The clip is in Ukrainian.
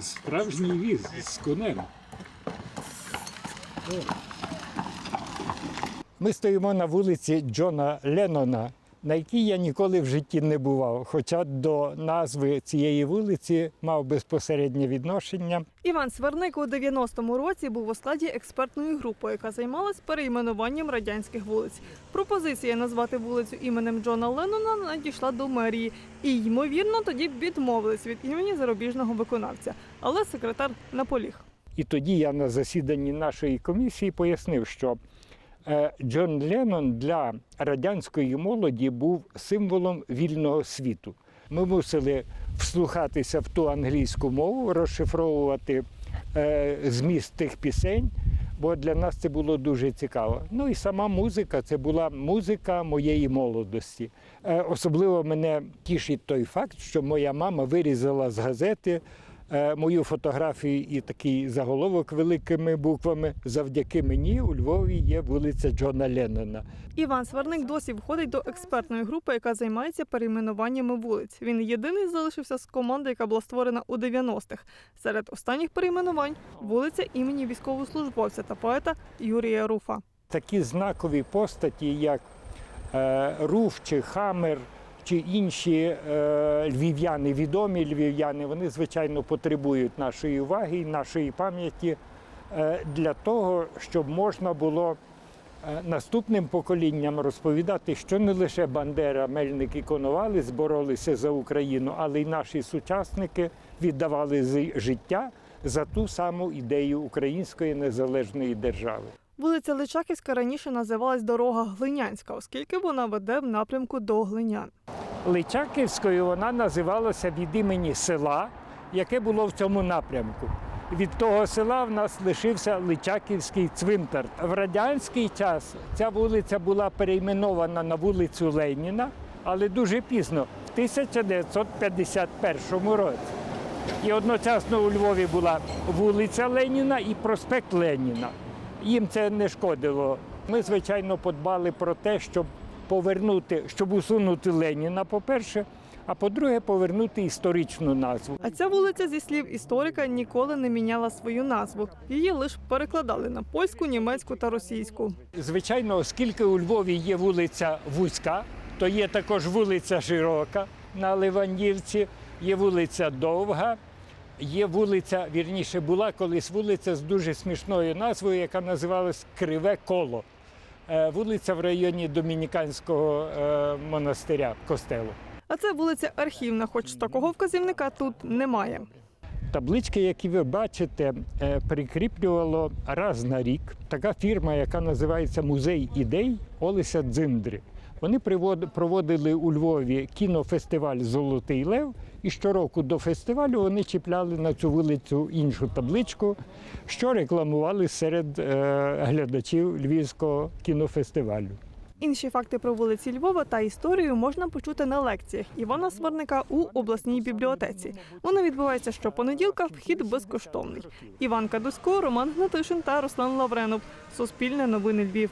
Справжній віз з конем. Ми стоїмо на вулиці Джона Леннона, на якій я ніколи в житті не бував, хоча до назви цієї вулиці мав безпосереднє відношення. Іван Сверник у 90-му році був у складі експертної групи, яка займалась перейменуванням радянських вулиць. Пропозиція назвати вулицю іменем Джона Леннона надійшла до мерії, і ймовірно тоді відмовились від імені зарубіжного виконавця. Але секретар наполіг. І тоді я на засіданні нашої комісії пояснив, що Джон Леннон для радянської молоді був символом вільного світу. Ми мусили вслухатися в ту англійську мову, розшифровувати е, зміст тих пісень, бо для нас це було дуже цікаво. Ну і сама музика це була музика моєї молодості. Е, особливо мене тішить той факт, що моя мама вирізала з газети е, мою фотографію і такий заголовок великими буквами. Завдяки мені у Львові є вулиця Джона Леннона. Іван Сверник досі входить до експертної групи, яка займається перейменуваннями вулиць. Він єдиний залишився з команди, яка була створена у 90-х. Серед останніх перейменувань вулиця імені військовослужбовця та поета Юрія Руфа. Такі знакові постаті, як е, Руф чи Хамер. Чи інші е, львів'яни, відомі львів'яни, вони звичайно потребують нашої уваги і нашої пам'яті е, для того, щоб можна було е, наступним поколінням розповідати, що не лише Бандера, Мельник і Коновалець боролися за Україну, але й наші сучасники віддавали життя за ту саму ідею української незалежної держави. Вулиця Личаківська раніше називалась дорога Глинянська, оскільки вона веде в напрямку до Глинян. Личаківською вона називалася від імені села, яке було в цьому напрямку. Від того села в нас лишився Личаківський цвинтар. В радянський час ця вулиця була перейменована на вулицю Леніна, але дуже пізно, в 1951 році. І одночасно у Львові була вулиця Леніна і проспект Леніна. Їм це не шкодило. Ми, звичайно, подбали про те, щоб повернути, щоб усунути Леніна, по-перше, а по-друге, повернути історичну назву. А ця вулиця, зі слів історика, ніколи не міняла свою назву. Її лише перекладали на польську, німецьку та російську. Звичайно, оскільки у Львові є вулиця Вузька, то є також вулиця Широка на Ливанівці, є вулиця Довга, є вулиця, вірніше, була колись вулиця з дуже смішною назвою, яка називалась Криве Коло. Е, Вулиця в районі Домініканського е, монастиря костелу. А це вулиця Архівна, хоч такого вказівника тут немає. Таблички, які ви бачите, е, прикріплювало раз на рік така фірма, яка називається Музей ідей Олеся Дзиндри. Вони проводили у Львові кінофестиваль Золотий Лев, і щороку до фестивалю вони чіпляли на цю вулицю іншу табличку, що рекламували серед е, глядачів Львівського кінофестивалю. Інші факти про вулиці Львова та історію можна почути на лекціях Івана Сварника у обласній бібліотеці. Вони відбуваються щопонеділка, вхід безкоштовний. Іван Кадусько, Роман Гнатишин та Руслан Лавренов. Суспільне новини Львів.